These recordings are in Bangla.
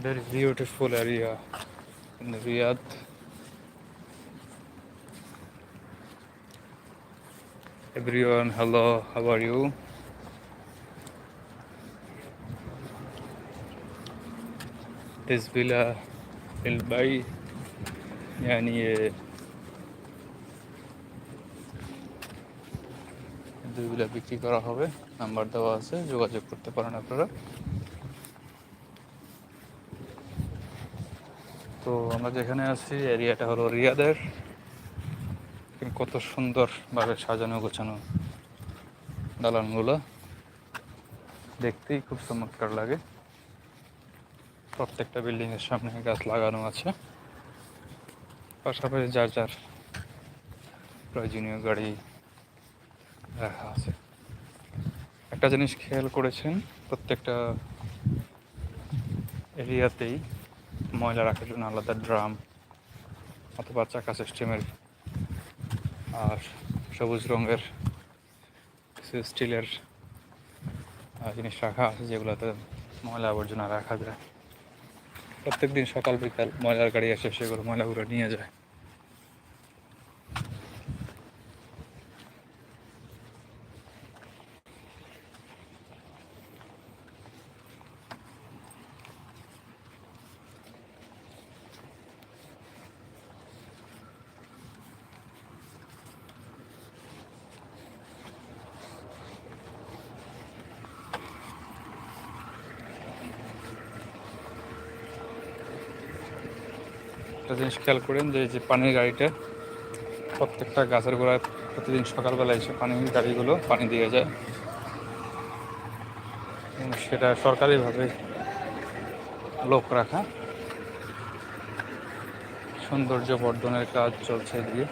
Very beautiful area in Riyadh. Everyone, hello, how are you? This villa البي يعني দুই villa বিক্রি করা হবে নাম্বার দেওয়া আছে যোগাযোগ করতে পারেন আপনারা তো আমরা যেখানে আছি, এরিয়াটা হলো রিয়াদের। কত সুন্দরভাবে সাজানো, গোছানো দালানগুলো। দেখতেই খুব চমৎকার লাগে। প্রত্যেকটা বিল্ডিং এর সামনে গাছ লাগানো আছে। পাশাপাশি যার যার প্রয়োজনীয় গাড়ি রাখা আছে। একটা জিনিস খেয়াল করেছেন, প্রত্যেকটা এরিয়াতেই ময়লা রাখার জন্য আলাদা ড্রাম অথবা চাকা সিস্টেমের আর সবুজ রঙের কিছু স্টিলের জিনিস রাখা আছে যেগুলোতে ময়লা আবর্জনা রাখা যায়। প্রত্যেকদিন সকাল বিকাল ময়লার গাড়ি আসে সেগুলো ময়লাগুলো নিয়ে যায়। একটা জিনিস খেয়াল করেন যে যে পানির গাড়িটা প্রত্যেকটা গাছের গোড়ায় প্রতিদিন সকালবেলা এসে পানির গাড়িগুলো পানি দিয়ে যায়। সেটা সরকারিভাবে লোক রাখা। সৌন্দর্য বর্ধনের কাজ চলছে এদিকে।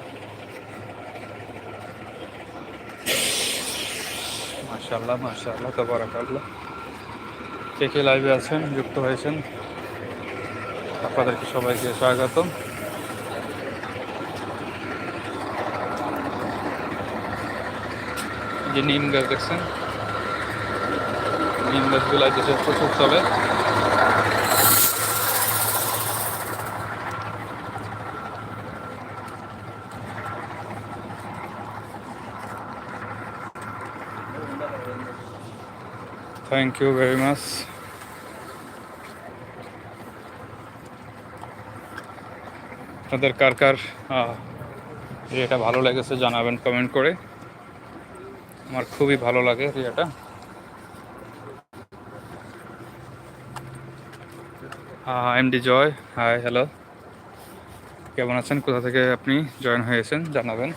মাশাল্লাহ মাশাল্লাহ তবরাকাল্লাহ। কে কে লাইভে আছেন, যুক্ত হয়েছেন? আপনাদেরকে সবাইকে স্বাগতম। যে নিম গাছ দেখছেন? নিম গাছগুলো দেশে প্রচুর চলে। থ্যাংক ইউ ভেরি মাচ আপনাদের কার কার রিয়াটা ভালো লেগেছে জানাবেন কমেন্ট করে। আমার খুবই ভালো লাগে রিয়াটা। এমডি জয় হাই হ্যালো কেমন আছেন? কোথা থেকে আপনি জয়েন হয়েছেন? জানাবেন।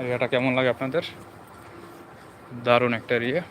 এরিয়াটা কেমন লাগে আপনাদের? দারুণ একটা এরিয়া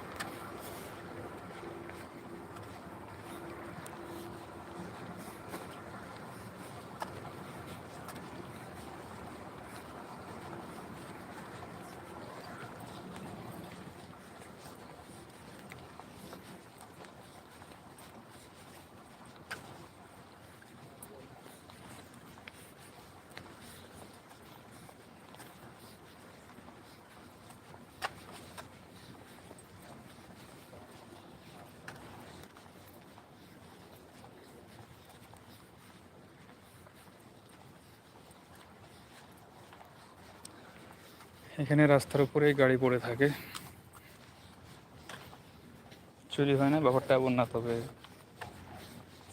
এখানে রাস্তার উপরেই গাড়ি পড়ে থাকে। চুরি হয় না ব্যাপারটা এমন না তবে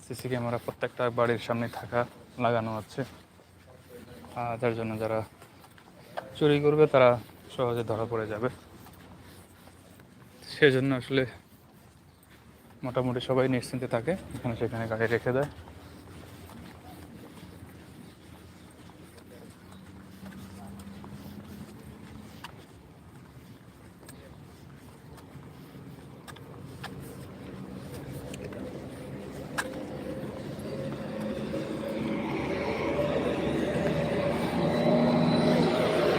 সিসি ক্যামেরা প্রত্যেকটা বাড়ির সামনে থাকা, লাগানো আছে। যার জন্য যারা চুরি করবে, তারা সহজে ধরা পড়ে যাবে। সেজন্য আসলে মোটামুটি সবাই নিশ্চিন্তে থাকে। এখানে সেখানে গাড়ি রেখে দেয়।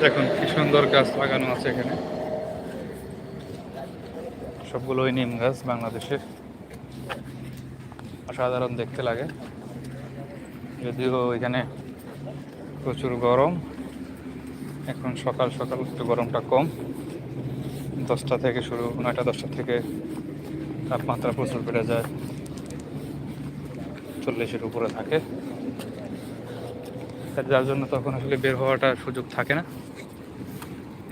দেখুন, কি সুন্দর গাছ লাগানো আছে এখানে। সবগুলোই নিম গাছ বাংলাদেশের। অসাধারণ দেখতে লাগে। যদিও এখানে প্রচুর গরম, এখন সকাল সকাল একটু গরমটা কম। দশটা থেকে শুরু, নয়টা, দশটা থেকে তাপমাত্রা প্রচুর বেড়ে যায়। চল্লিশের উপরে থাকে। যার জন্য তখন আসলে বের হওয়াটা সুযোগ থাকে না।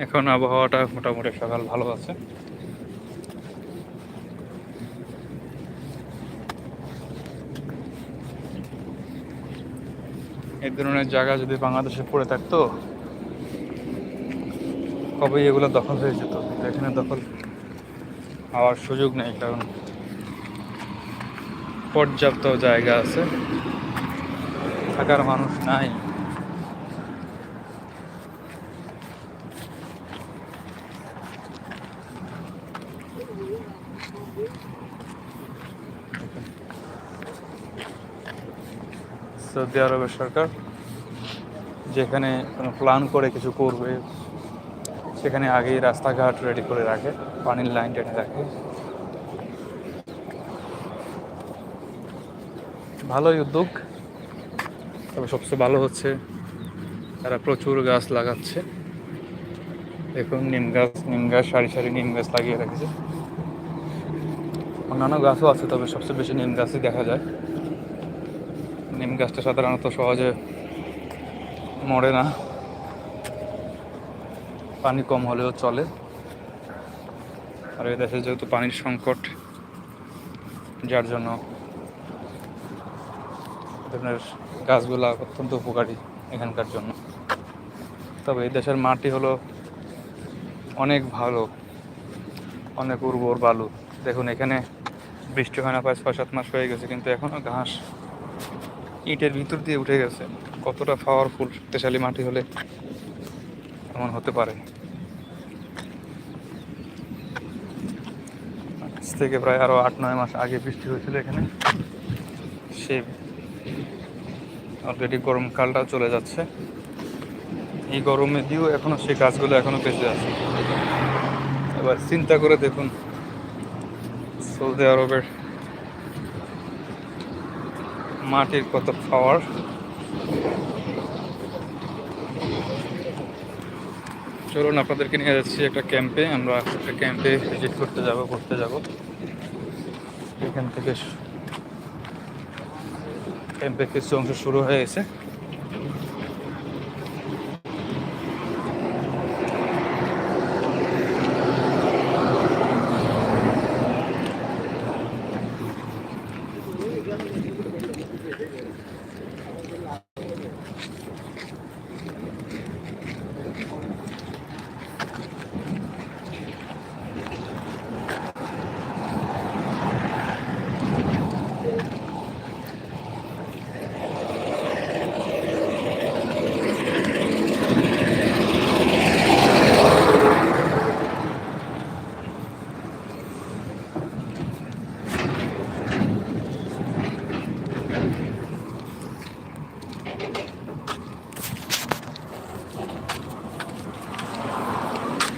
এখন আবহাওয়াটা মোটামুটি সকাল ভালো আছে। এই ধরনের জায়গা যদি বাংলাদেশে পড়ে থাকতো কবে এগুলো দখল হয়ে যেত। এখানে দখল হওয়ার সুযোগ নেই, কারণ পর্যাপ্ত জায়গা আছে। থাকার মানুষ নাই। সৌদি আরবের সরকার। যেখানে কোনো প্ল্যান করে কিছু করবে, সেখানে আগেই রাস্তাঘাট রেডি করে রাখে, পানির লাইন টেনে রাখে। ভালোই উদ্যোগ। তবে সবচেয়ে ভালো হচ্ছে, তারা প্রচুর গাছ লাগাচ্ছে। দেখুন, নিম গাছ নিম গাছ, সারি সারি নিম গাছ লাগিয়ে রেখেছে। অন্যান্য গাছও আছে, তবে সবচেয়ে বেশি নিম গাছই দেখা যায়। নিম গাছটা সাধারণত সহজে মরে না। পানি কম হলেও চলে। আর এই দেশে যেহেতু পানির সংকট, যার জন্য ধরনের গাছগুলা অত্যন্ত উপকারী এখানকার জন্য। তবে এই দেশের মাটি হলো অনেক ভালো, অনেক উর্বর বালু। দেখুন, এখানে বৃষ্টি হয় না, প্রায় ছয় সাত মাস হয়ে গেছে, কিন্তু এখনও ঘাস ইটের ভিতর দিয়ে উঠে গেছে। কতটা পাওয়ারফুল শক্তিশালী মাটি হলে এমন হতে পারে। আজ থেকে প্রায় আরও আট, নয় মাস আগে বৃষ্টি হয়েছিল এখানে। সে অলরেডি গরমকালটা চলে যাচ্ছে। এই গরমে দিয়েও এখনও সেই গাছগুলো এখনও বেঁচে আছে। এবার চিন্তা করে দেখুন, সৌদি আরবের মাটির কত পাওয়ার চলুন আপনাদেরকে নিয়ে যাচ্ছি একটা ক্যাম্পে। আমরা একটা ক্যাম্পে ভিজিট করতে যাব, ঘুরতে যাব। এখান থেকে ক্যাম্পের কিছু অংশ শুরু হয়ে গেছে।